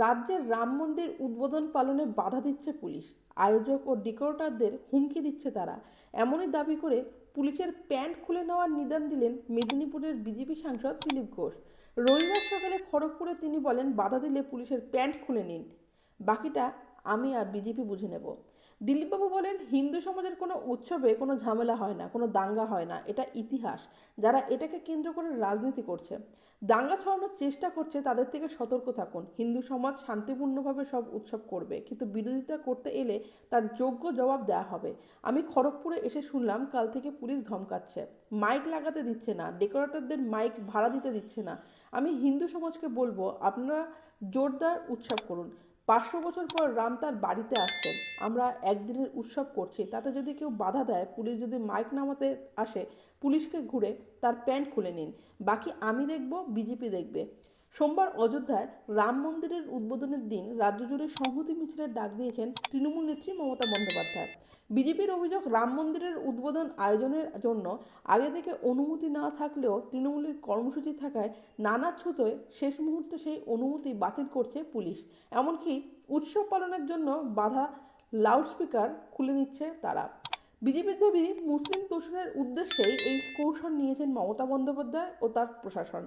রাজ্যের রাম মন্দির উদ্বোধন পালনে বাধা দিচ্ছে পুলিশ। আয়োজক ও ডেকোরেটরদের হুমকি দিচ্ছে তারা। এমনই দাবি করে পুলিশের প্যান্ট খুলে নেওয়ার নিদান দিলেন মেদিনীপুরের বিজেপি সাংসদ দিলীপ ঘোষ। রবিবার সকালে খড়গপুরে তিনি বলেন, বাধা দিলে পুলিশের প্যান্ট খুলে নিন। বাকিটা আমি আর বিজেপি বুঝে নেব। দিলীপবাবু বলেন, হিন্দু সমাজের কোনো উৎসবে কোনো ঝামেলা হয় না, কোনো দাঙ্গা হয় না, এটা ইতিহাস। যারা এটাকে কেন্দ্র করে রাজনীতি করছে, দাঙ্গা ছড়ানোর চেষ্টা করছে, তাদের থেকে সতর্ক থাকুন। হিন্দু সমাজ শান্তিপূর্ণভাবে সব উৎসব করবে, কিন্তু বিরোধিতা করতে এলে তার যোগ্য জবাব দেওয়া হবে। আমি খড়গপুরে এসে শুনলাম, কাল থেকে পুলিশ ধমকাচ্ছে। মাইক লাগাতে দিচ্ছে না, ডেকোরেটরদের মাইক ভাড়া দিতে দিচ্ছে না। আমি হিন্দু সমাজকে বলব, আপনারা জোরদার উৎসব করুন। পাঁচশো বছর পর রাম তার বাড়িতে আসছেন। আমরা একদিনের উৎসব করছি, তাতে যদি কেউ বাধা দেয়, পুলিশ যদি মাইক নামাতে আসে, পুলিশকে ঘুরে তার প্যান্ট খুলে নিন। বাকি আমি দেখব, বিজেপি দেখবে। সোমবার অযোধ্যায় রাম মন্দিরের উদ্বোধনের দিন রাজ্য জুড়ে সংহতি মিছিলের ডাক দিয়েছেন তৃণমূল নেত্রী মমতা বন্দ্যোপাধ্যায়। বিজেপির অভিযোগ রাম মন্দিরের উদ্বোধন আয়োজনের জন্য আগে থেকে অনুমতি না থাকলেও তৃণমূলের কর্মসূচি থাকায় নানা ছুতোয় শেষ মুহূর্তে সেই অনুমতি বাতিল করছে পুলিশ। এমনকি উৎসব পালনের জন্য বাধা লাউডস্পিকার খুলে নিচ্ছে তারা। বিজেপির দাবি, মুসলিম তোষণের উদ্দেশ্যেই এই কৌশল নিয়েছেন মমতা বন্দ্যোপাধ্যায় ও তার প্রশাসন।